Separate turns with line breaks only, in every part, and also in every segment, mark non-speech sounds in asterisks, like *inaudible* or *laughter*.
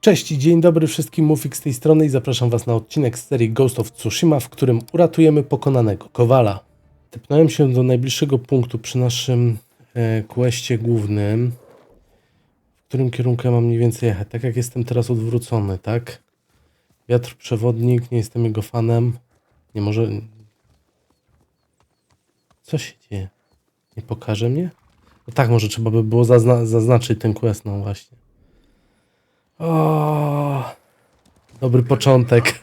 Cześć i dzień dobry wszystkim, Mufik z tej strony i zapraszam Was na odcinek z serii Ghost of Tsushima, w którym uratujemy pokonanego Kowala. Tepnąłem się do najbliższego punktu przy naszym e, questie głównym, w którym kierunku ja mam mniej więcej jechać, tak jak jestem teraz odwrócony, tak? Wiatr przewodnik, nie jestem jego fanem, nie może... Co się dzieje? Nie pokaże mnie? No tak, może trzeba by było zazna- zaznaczyć ten quest, no właśnie. O, dobry początek.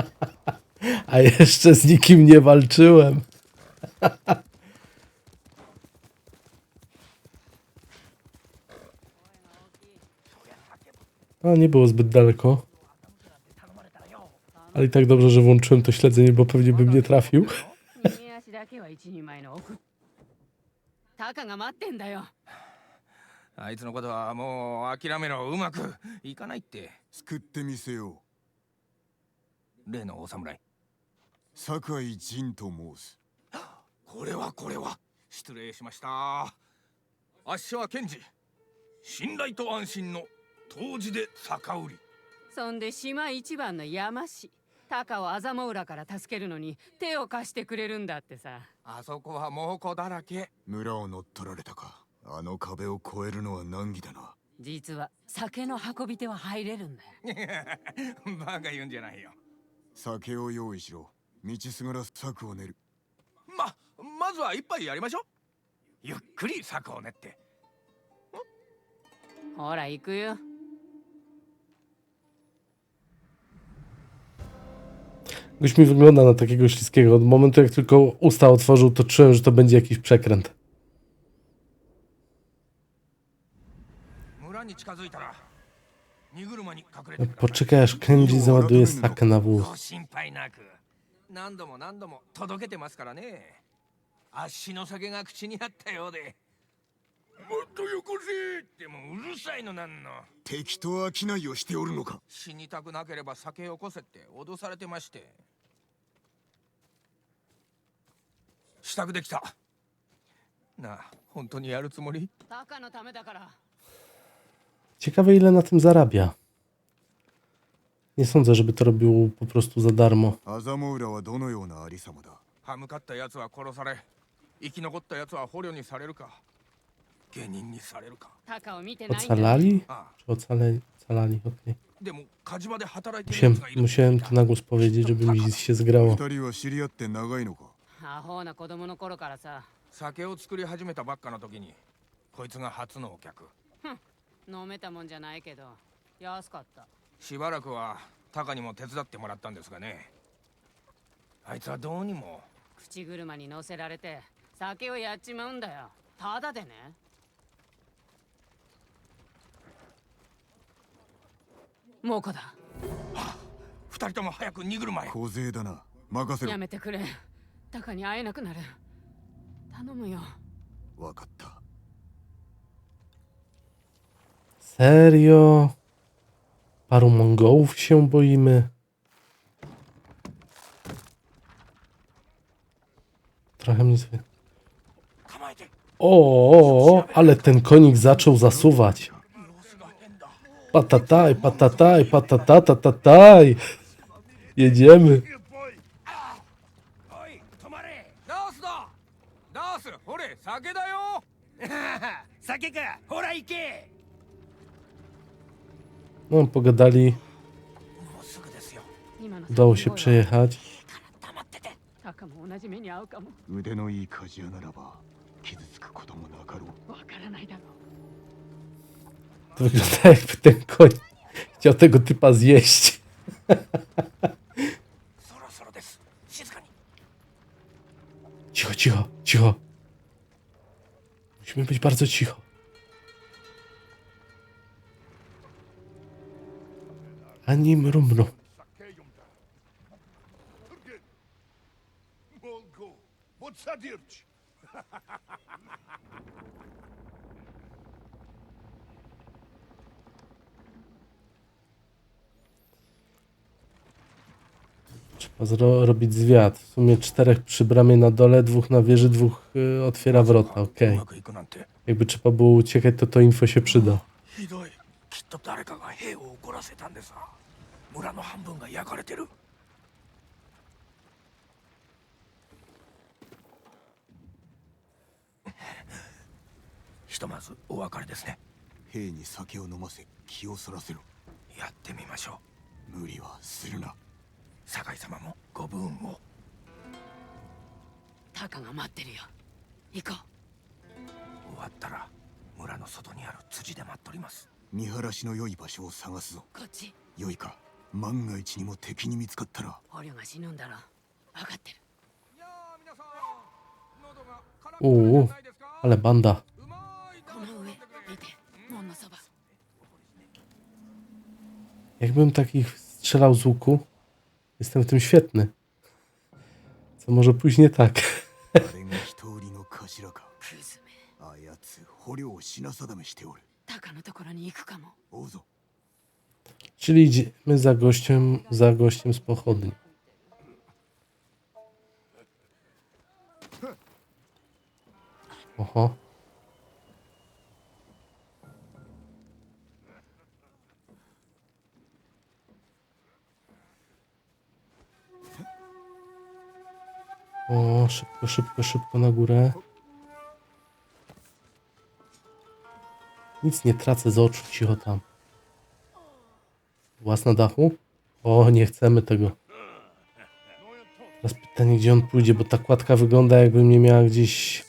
*laughs* A jeszcze z nikim nie walczyłem. *laughs* No, nie było zbyt daleko. Ale i tak dobrze, że włączyłem to śledzenie, bo pewnie bym nie trafił. *laughs*
あいつのことはもう諦めろうまくいかないって。
救ってみせよう。
例のお侍。
酒井仁と申す。
これはこれは。失礼しました。あっしは検事。信頼と安心の当時で酒売り。
そんで島一番の山師。タカをアザモウラから助けるのに手を貸してくれるんだってさ。
あそこは猛虎だらけ。
村を乗っ取られたかあの壁を越えるのは難儀だな
実は酒の運び手は入れるんだよ
バカ言うんじゃないよ
酒を用意しろ道すがら策を練る
ままずは一杯やりましょうゆっくり策を練って
ほら行くよ
Goś mi wygląda na takiego śliskiego. Od momentu, jak tylko usta otworzył, to czułem, że to będzie jakiś przekręt.
村に近づいたら荷車に隠れてください
Poczekaj, aż Kenji załaduje sakę na wóz.
ご心配なく何度も何度も届けてますからねあっしの酒が口にあったようでもっとよこせってもううるさい。のなんの
敵と商いをしておるのか
死にたくなければ酒よこせって脅されてまして支度できたなあ本当にやるつもり
タカのためだから
Ciekawe, ile na tym zarabia. Nie sądzę, żeby to robił po prostu za darmo.
アザモウラはどのようなありさまだ
歯向かった奴は殺され生き残った奴は捕虜にされるか下人にされるか
タカを見てないんだよ
Ocalali?
ああ
Czy ocale... ocalali? Okej.
でも火事場で働いてる
Musiałem,
奴がいる
musiałem to na głos powiedzieć, żeby mi się zgrało.
二人は知り合って長いのか
アホな子供の頃からさ
酒を作り始めたばっかの時にこいつが初のお客
飲めたもんじゃないけど安かった。
しばらくはタカにも手伝ってもらったんですがね。あいつはどうにも。
口車に乗せられて酒をやっちまうんだよ。ただでね。猛虎だ。
二人とも早く荷車へ。
小勢だな。任せろ。
やめてくれ。タカに会えなくなる。頼むよ。
わかった
Serio? Paru Mongołów się boimy? Trochę mnie
zwie...
O, ale ten konik zaczął zasuwać. Patataj, patataj, patatatataj. Jedziemy.
Sake ka! Hora, ike!
No, pogadali,
もうすぐですよ
今の
udało się przejechać.
黙ってて
タカも同じ目に遭うかも
腕のいい鍛冶屋ならば傷つくこともなかろう
わからないだろ
To wygląda jakby ten koń chciał tego typa zjeść.
そろそろです静かに
Cicho, cicho, cicho. Musimy być bardzo cicho. ani mrumru. Trzeba zrobić zwiat. W sumie czterech przy bramie na dole, dwóch na wieży, dwóch y, otwiera wrota, okej. Jakby trzeba było uciekać, to to info się przyda.
村の半分が焼かれてる。ひとまずお別れですね。
兵に酒を飲ませ気をそらせろ。
やってみましょう。
無理はするな。
酒井様もご分を。
タカが待ってるよ。行こ
終わったら村の外にある辻で待っとります。
見晴らしの良い場所を探すぞ。
うこっち。
良いか万が一にも敵に見つかったら
捕虜が死ぬんだろ分かってる
いやー皆さん喉が渇
おうおう Ale banda.
うまい
この上見て門のそば
Jakbym takich strzelał z łuku, jestem w tym świetny. Co może pójść nie tak.
あれが一売りの頭か
クズめ
あやつ捕虜を品定めしておる
タカのところに行くかも
追うぞ
Czyli idziemy za gościem, za gościem z pochodni. Oho. O, szybko, szybko, szybko na górę. Nic nie tracę z oczu, cicho tam. Włas na dachu? O, nie chcemy tego. Teraz pytanie, gdzie on pójdzie, bo ta kładka wygląda jakby mnie miała gdzieś...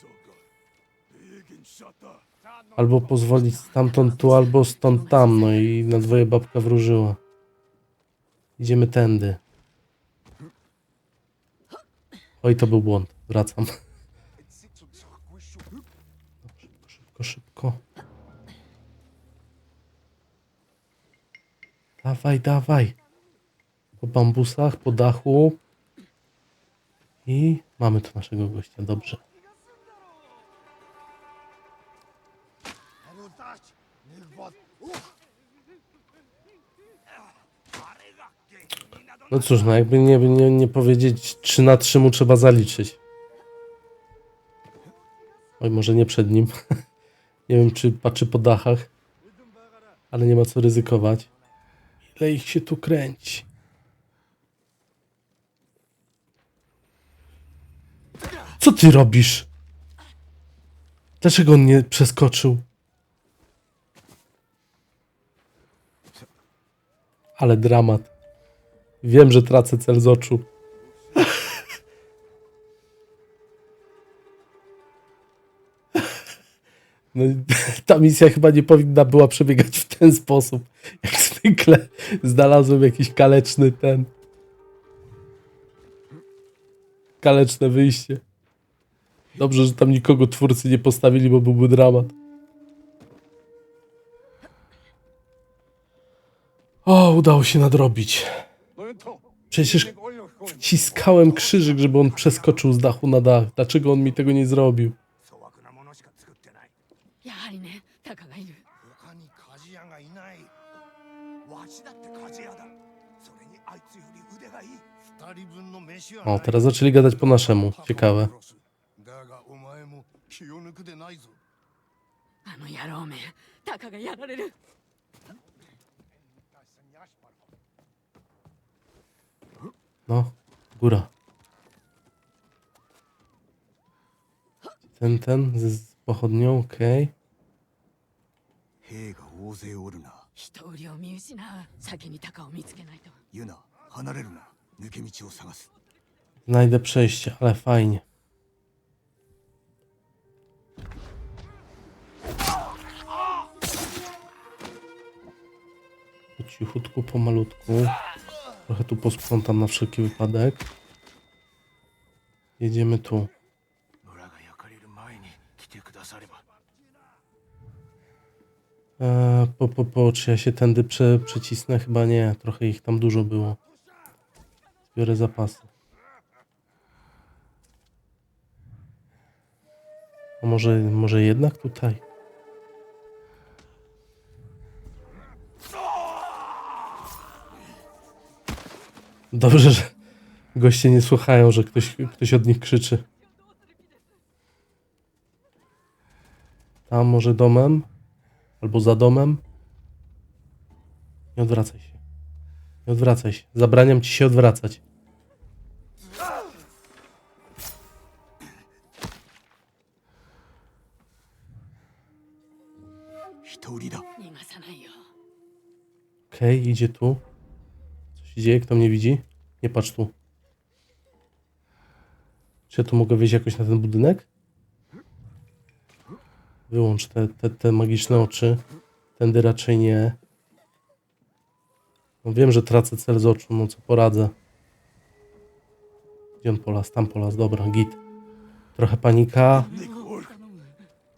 Albo pozwolić stamtąd tu, albo stąd tam, no i na dwoje babka wróżyła. Idziemy tędy. Oj, to był błąd. Wracam. Dawaj, dawaj. Po bambusach, po dachu. I mamy tu naszego gościa, dobrze. No cóż, no jakby nie, nie, nie powiedzieć 3 na 3 mu trzeba zaliczyć. Oj, może nie przed nim. *laughs* nie wiem, czy patrzy po dachach. Ale nie ma co ryzykować. Ile ich się tu kręci? Co ty robisz? Dlaczego on nie przeskoczył? Ale dramat. Wiem, że tracę cel z oczu. No, *laughs* ta misja chyba nie powinna była przebiegać w ten sposób. Jak zwykle znalazłem jakiś kaleczny ten. Kaleczne wyjście. Dobrze, że tam nikogo twórcy nie postawili, bo byłby dramat. O, udało się nadrobić. Przecież wciskałem krzyżyk, żeby on przeskoczył z dachu na dach. Dlaczego on mi tego nie zrobił? O, teraz zaczęli gadać po naszemu. Ciekawe.
だがお前も気を抜くでないぞ
あの野郎めタカがやられる
No, góra. Ten, ten z, z pochodnią, okej.
兵が大勢おるな
人売りを見失う先にタカを見つけないと
ユナ離れるな抜け道を探す
Znajdę przejście, ale fajnie. Po cichutku, pomalutku. Trochę tu posprzątam na wszelki wypadek. Jedziemy tu. E, po, po, po, czy ja się tędy prze, przecisnę? Chyba nie, trochę ich tam dużo było. Zbiorę zapasy. A może, może jednak tutaj? Dobrze, że goście nie słuchają, że ktoś, ktoś od nich krzyczy. Tam może domem? Albo za domem? Nie odwracaj się. Nie odwracaj się. Zabraniam ci się odwracać. Okej, okay, idzie tu. Co się dzieje? Kto mnie widzi? Nie patrz tu. Czy ja tu mogę wejść jakoś na ten budynek? Wyłącz te, te, te magiczne oczy. Tędy raczej nie. No wiem, że tracę cel z oczu, no co poradzę. Gdzie on polas? Tam polas, dobra, git. Trochę panika,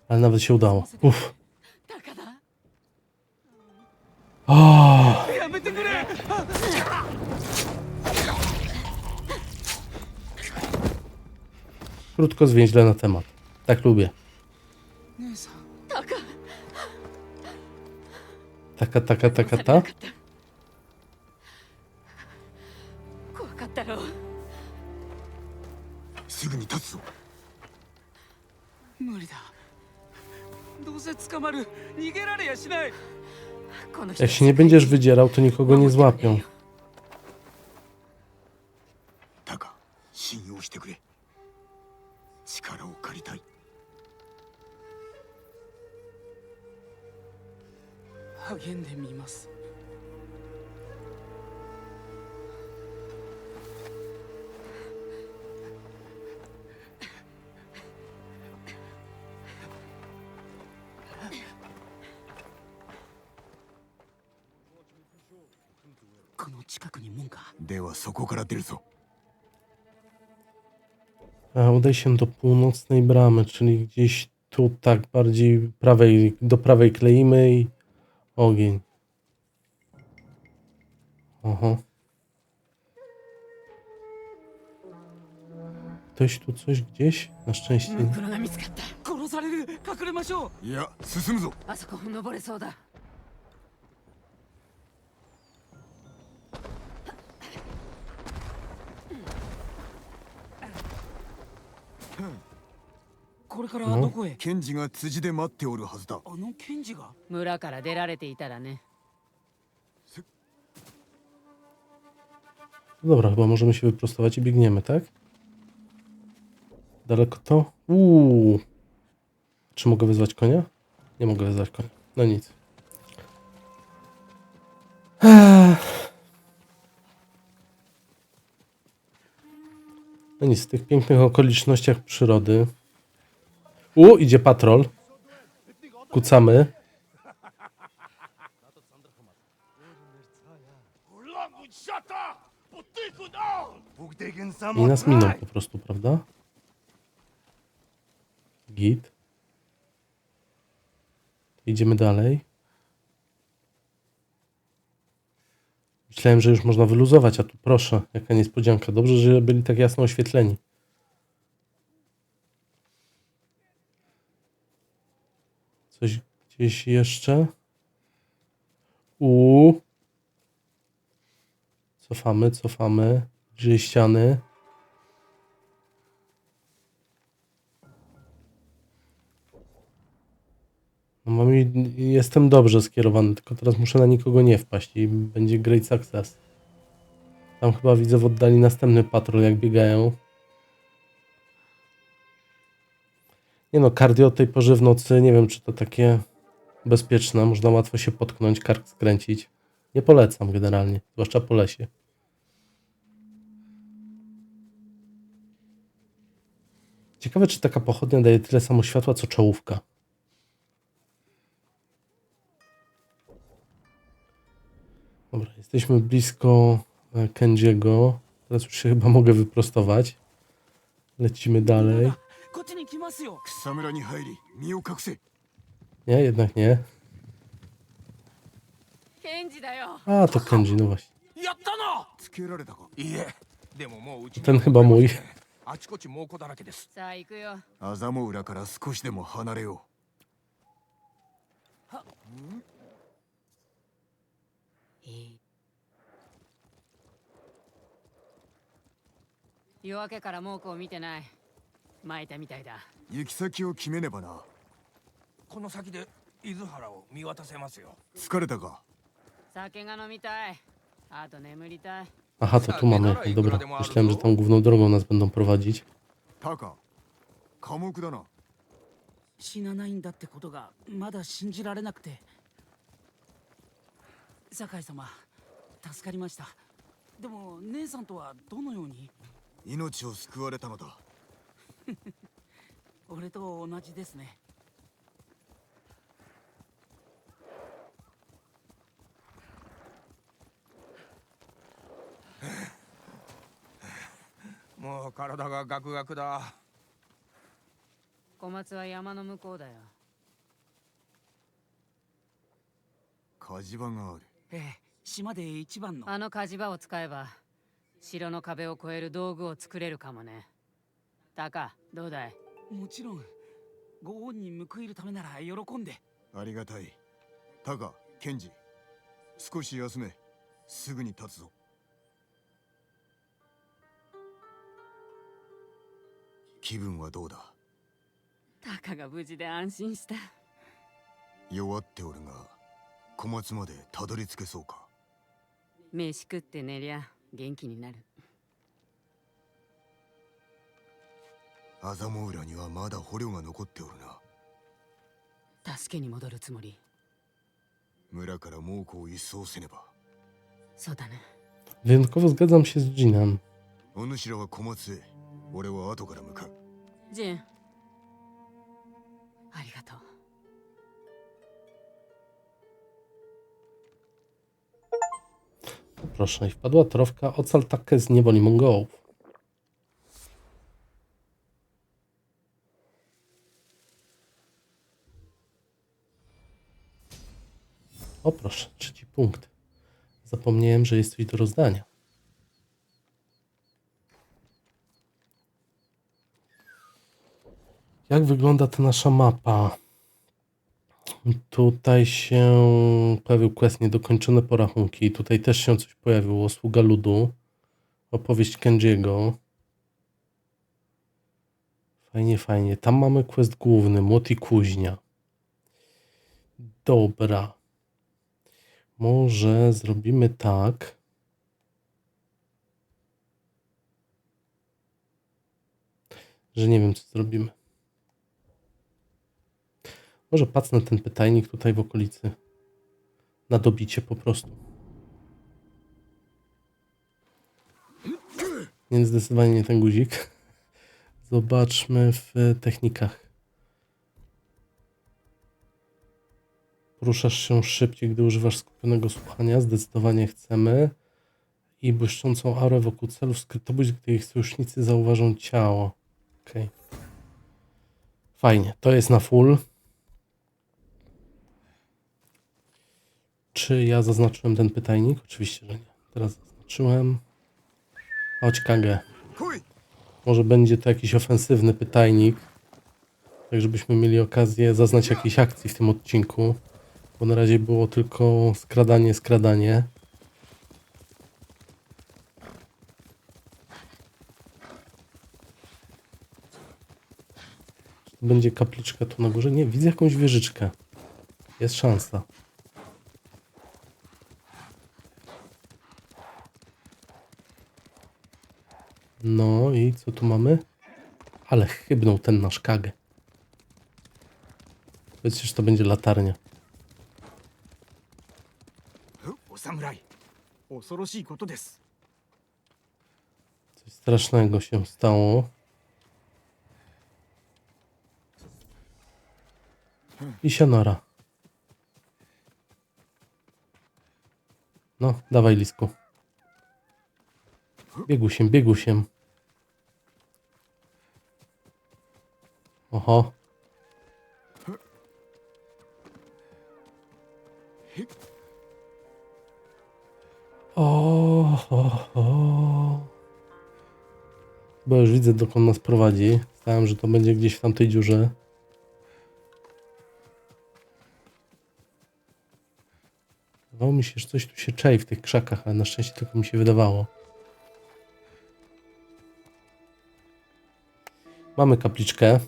ale nawet się udało. Uff. Oh.
やめてくれ
Krótko, zwięźle na temat. Tak lubię.
高
Taka, taka, taka,
な
ta.
かった怖かったろう
すぐに立つぞ
無理だどうせ捕まる逃げられやしない
この人
Jak się nie będziesz wydzierał, to nikogo nie złapią. udaj się do północnej bramy, czyli gdzieś tu tak bardziej prawej, do prawej kleimy i ogień. Oho. Ktoś tu coś gdzieś? Na szczęście nie.
袋が見つかった
殺される隠れましょう
いや進むぞ
あそこ登れそうだ
これから
の
どこへ
ケンジが辻で待っておるはずだ
あの検事が
村から出られていたらね
No dobra, chyba możemy się wyprostować i biegniemy, tak? Daleko to? Uuu. Czy mogę wezwać konia? Nie mogę wezwać konia. No nic. Ech. No nic, w tych pięknych okolicznościach przyrody. u, idzie patrol. Kucamy. I nas minął po prostu, prawda? Git. Idziemy dalej. Myślałem, że już można wyluzować, a tu proszę, jaka niespodzianka. Dobrze, że byli tak jasno oświetleni. Coś gdzieś jeszcze? U. Cofamy, cofamy. Bliżej ściany. No mam, jestem dobrze skierowany, tylko teraz muszę na nikogo nie wpaść i będzie great success. Tam chyba widzę w oddali następny patrol, jak biegają. Nie no, cardio o tej porze w nocy, nie wiem czy to takie bezpieczne, można łatwo się potknąć, kark skręcić. Nie polecam generalnie, zwłaszcza po lesie. Ciekawe, czy taka pochodnia daje tyle samo światła, co czołówka. Dobra, jesteśmy blisko e, Kenjiego. Teraz już się chyba mogę wyprostować. Lecimy dalej.
ますよ。
草むらに入り身を隠せ。
Nie, jednak nie.
ケンジだよ。
A, to Kenji, no właśnie.
やったな！
つけられたか？
いいえでももううちに
Ten chyba mój.
あちこち猛虎だらけです。
さあ行くよ。
アザモ浦から少しでも離れよ
夜明けから猛虎を見てない巻いたみたいだ。
う行き先を決めねばな。
この先で伊豆原を見渡せますよ。
疲れたか？
酒が飲みたい。あと眠りたい。
Aha, to tu mamy. Dobra, myślałem, że tą główną drogą nas będą prowadzić.
タカ寡黙だな。
死なないんだってことがまだ信じられなくて。酒井様助かりました。でも姉さんとはどのように？
命を救われたのだ *laughs*
俺と同じですね。*laughs*
もう体がガクガクだ。
小松は山の向こうだよ。
火事場がある。
ええ島で一番の。
あの火事場を使えば城の壁を越える道具を作れるかもねタカどうだい？
もちろん。ご恩に報いるためなら喜んで。
ありがたい。タカケンジ。少し休め。すぐに立つぞ。気分はどうだ？
タカが無事で安心した。
弱っておるが小松までたどり着けそうか？
飯食って寝りゃ元気になる
アザモウラにはまだ捕虜が残っておるな
助けに戻るつもり
村から猛虎を一掃せねば
そうだね
Wyjątkowo zgadzam się z Jinem.
お主らは小松へ俺は後から向かう
ジンありがとう
Proszę, i wpadła trofka ocal takie z niewoli Mongołów. Trzeci punkt. Zapomniałem, że jest coś do rozdania. Jak wygląda ta nasza mapa? Tutaj się pojawił quest niedokończone porachunki. Tutaj też się coś pojawiło. Sługa ludu. Opowieść Kenjiego. Fajnie, fajnie. Tam mamy quest główny. Młot i kuźnia. Dobra. Może zrobimy tak. Że nie wiem, co zrobimy. Może pacnę ten pytajnik tutaj w okolicy. Na dobicie po prostu. Więc zdecydowanie nie ten guzik. *laughs* Zobaczmy w technikach. Poruszasz się szybciej, gdy używasz skupionego słuchania. Zdecydowanie chcemy. I błyszczącą aurę wokół celów skrytobójstw, gdy ich sojusznicy zauważą ciało. Okej. Fajnie, to jest na full. Czy ja zaznaczyłem ten pytajnik? Oczywiście, że nie. Teraz zaznaczyłem. Chodź Kage. Może będzie to jakiś ofensywny pytajnik. Tak, żebyśmy mieli okazję zaznać jakiejś akcji w tym odcinku. Bo na razie było tylko skradanie, skradanie. Będzie kapliczka tu na górze? Nie, widzę jakąś wieżyczkę. Jest szansa. No i co tu mamy? Ale chybnął ten nasz kagę. Przecież to będzie latarnia. Coś strasznego się stało. I sianora. No, dawaj lisku. Biegł się, biegł się. Oho. O, o, o. Bo już widzę, dokąd nas prowadzi. Stałem, że to będzie gdzieś w tamtej dziurze. Wydawało mi się, że coś tu się czai w tych krzakach, ale na szczęście tylko mi się wydawało. Mamy kapliczkę.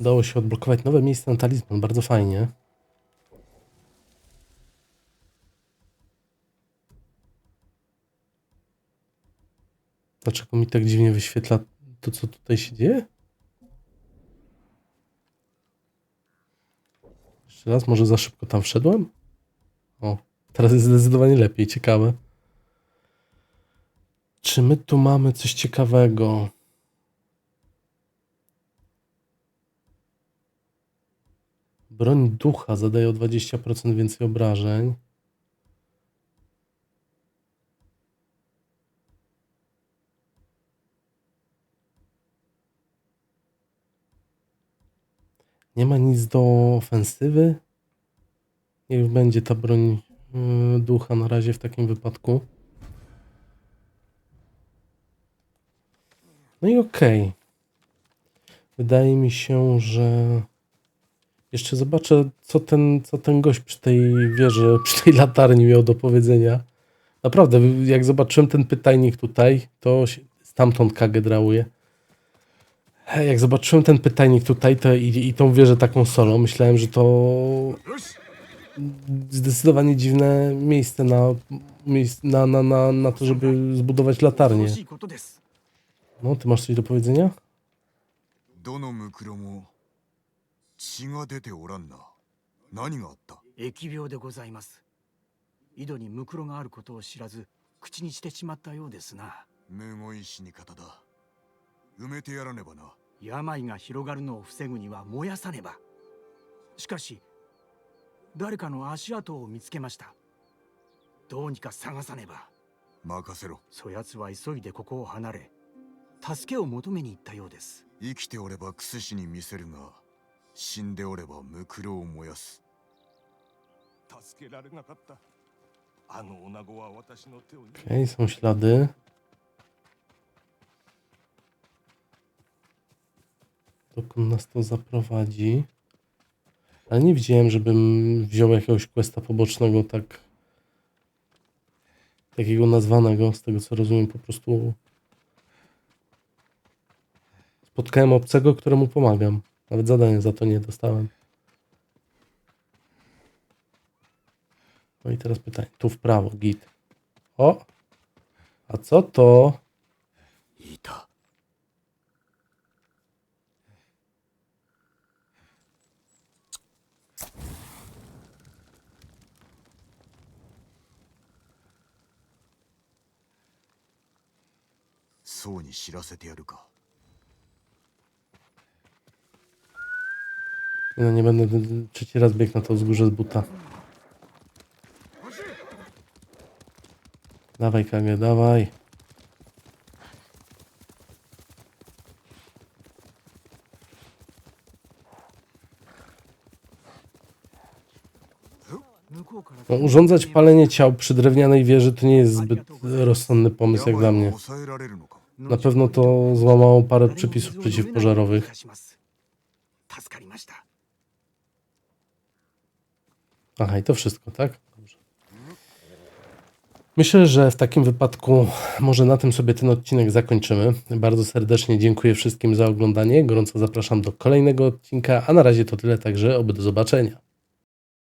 Udało się odblokować nowe miejsce na talizman. Bardzo fajnie. Dlaczego mi tak dziwnie wyświetla to, co tutaj się dzieje? Jeszcze raz, może za szybko tam wszedłem? O, teraz jest zdecydowanie lepiej, ciekawe. Czy my tu mamy coś ciekawego? Broń ducha zadaje o 20% więcej obrażeń. Nie ma nic do ofensywy. Niech będzie ta broń yy, ducha na razie w takim wypadku. No i okej. Wydaje mi się, że jeszcze zobaczę, co ten, co ten gość przy tej wieży, *laughs* przy tej latarni miał do powiedzenia. Naprawdę, jak zobaczyłem ten pytajnik tutaj, to się stamtąd kagę drałuję. Jak zobaczyłem ten pytajnik tutaj to i, i tą wieżę taką solo, myślałem, że to zdecydowanie dziwne miejsce na, miejsce na, na, na, na to, żeby zbudować latarnię.
恐ろしいことです
No, ty masz coś do powiedzenia?
どのムクロも 血が出ておらんな。何があった？
疫病でございます。井戸にムクロがあることを知らず口にしてしまったようですな。
むごい死に方だ。埋めてやらねばな。
病が広がるのを防ぐには燃やさねば。しかし誰かの足跡を見つけました。どうにか探さねば。
任せろ。
そやつは急いでここを離れ助けを求めに行ったようです。
生きておればクスシに見せるが死んでおればムクロを燃やす
助けられなかったあの女子は私の手を握り
Okej, są ślady. Dokąd nas to zaprowadzi? Ale nie widziałem, żebym wziął jakiegoś questa pobocznego tak takiego nazwanego, z tego co rozumiem, po prostu spotkałem obcego, któremu pomagam. Nawet zadanie za to nie dostałem. No i teraz pytanie. Tu w prawo, git. O! A co to?
いた
そうに知らせてやるか
No nie będę trzeci raz biegł na to wzgórze z buta. Dawaj Kage, dawaj. No, urządzać palenie ciał przy drewnianej wieży to nie jest zbyt rozsądny pomysł jak dla mnie. Na pewno to złamało parę przepisów przeciwpożarowych. Aha, i to wszystko, tak? Dobrze. Myślę, że w takim wypadku może na tym sobie ten odcinek zakończymy. Bardzo serdecznie dziękuję wszystkim za oglądanie. Gorąco zapraszam do kolejnego odcinka, a na razie to tyle, także oby do zobaczenia.